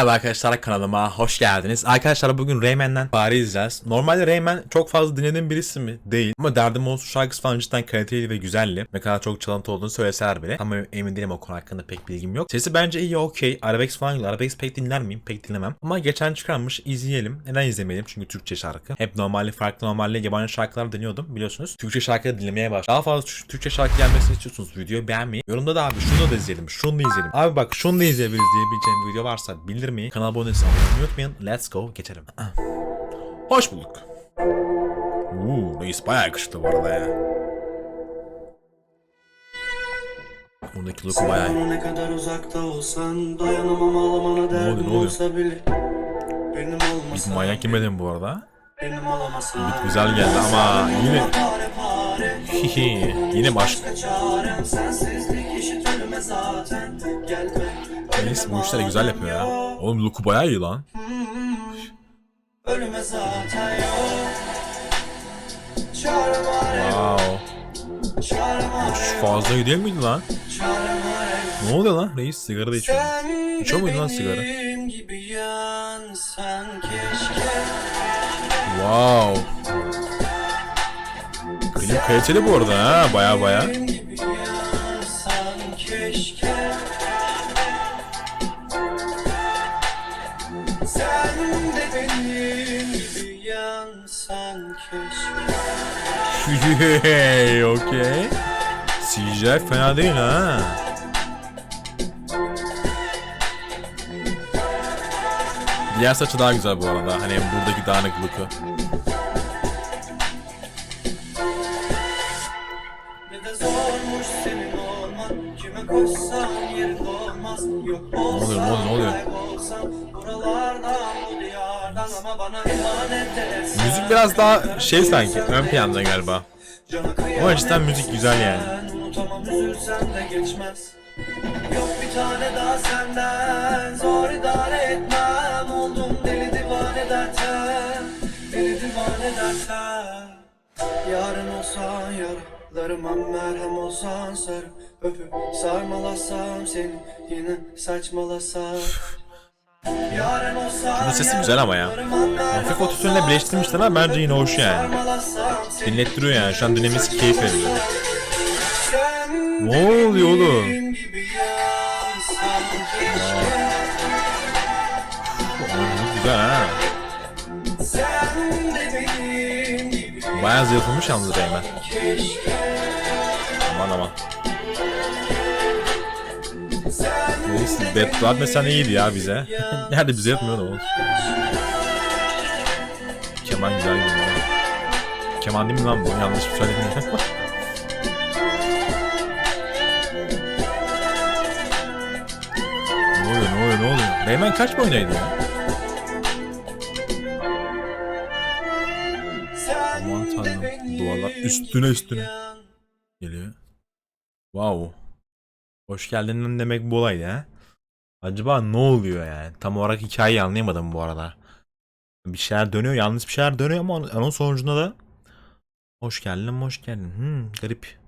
Merhaba arkadaşlar kanalıma hoş geldiniz. Arkadaşlar bugün Rayman'den Fare izleyeceğiz. Normalde Rayman çok fazla dinlediğim birisi mi? Değil. Ama derdim olsun şarkısı falan cidden kaliteli ve güzelli. Ne kadar çok çalıntı olduğunu söyleseler bile. Ama emin değilim o konu hakkında pek bilgim yok. Sesi bence iyi okey. Arabex falan güzel. Arabex pek dinler miyim? Pek dinlemem. Ama geçen çıkarmış izleyelim. Neden izlemeyelim? Çünkü Türkçe şarkı. Hep normalde farklı normalde yabancı şarkılar dinliyordum biliyorsunuz. Türkçe şarkı dinlemeye başladım. Daha fazla Tür- Türkçe şarkı gelmesini istiyorsunuz videoyu beğenmeyi. Yorumda da abi şunu da izleyelim. Şunu da izleyelim. Abi bak şunu da izleyebiliriz diyebileceğim video varsa bildirmeyi. Kanala abone olmayı unutmayın. Let's go geçelim. Hoş bulduk. Uuu reis bayağı yakıştı bu arada ya. Buradaki look bayağı iyi. Ne kadar uzakta olsan dayanamam ağlamana derdim oluyor, ne olsa bile Benim Bir olmasa manyak yemedim bu arada. benim olamasa Güzel geldi ama yine Hihi, yine başka. çarem Sensizlik eşit ölüme zaten Gelme Reis bu işleri güzel yapıyor ya. Oğlum look'u bayağı iyi lan. Ölüme zaten yok Wow. Şu fazla iyi değil miydi lan? Ne oluyor lan? Reis sigara da içiyor. İçiyor de muydun lan sigara? Wow. Klip kaliteli bu arada ha. Baya baya. Keşke Sen de benim gibi Hey, okey. CGI fena değil ha. Diğer saçı daha güzel bu arada. Hani buradaki dağınık Kime koşsam yerin olmaz Yok olsam oluyor, ne oluyor? kaybolsam Buralardan bu diyardan Ama bana ihanet edersen Müzik biraz daha şey sanki ön planda galiba. Ama cidden müzik güzel yani. Ben Unutamam üzülsem de geçmez Yok bir tane daha senden Zor idare etmem Oldum deli divane dertten Deli divane dertten Yarın olsan yaralarıma merhem olsan sarı Öpüp sarmalasam seni yine saçmalasam Bunun sesi güzel ama ya. Hafif ototünle birleştirmişler ama bence yine hoş yani. Dinlettiriyor yani. Şu an dinlemesi keyif veriyor. Ne oluyor oğlum? Oğlum, Güzel ha. Bayağı zayıflamış yalnız Reymen. Aman aman. Sen Neyse Bedrock mesela iyiydi ya bize. Nerede bize yapmıyor da oğlum. Keman güzel gidiyor. Keman değil mi lan bu? Yanlış bir söyledim ne oluyor ne oluyor ne oluyor? Reymen kaç boyundaydı ya? Duvarlar üstüne üstüne. Geliyor. Wow. Hoş geldin demek bu olaydı ha. Acaba ne oluyor yani? Tam olarak hikayeyi anlayamadım bu arada. Bir şeyler dönüyor, yanlış bir şeyler dönüyor ama onun sonucunda da hoş geldin, hoş geldin. Hmm, garip.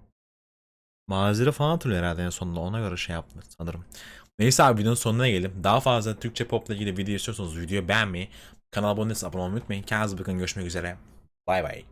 Mazire falan hatırlıyor herhalde en sonunda. Ona göre şey yaptı sanırım. Neyse abi videonun sonuna gelelim. Daha fazla Türkçe popla ilgili video istiyorsanız videoyu beğenmeyi, kanala abone olmayı unutmayın. Kendinize bakın. Görüşmek üzere. Bay bay.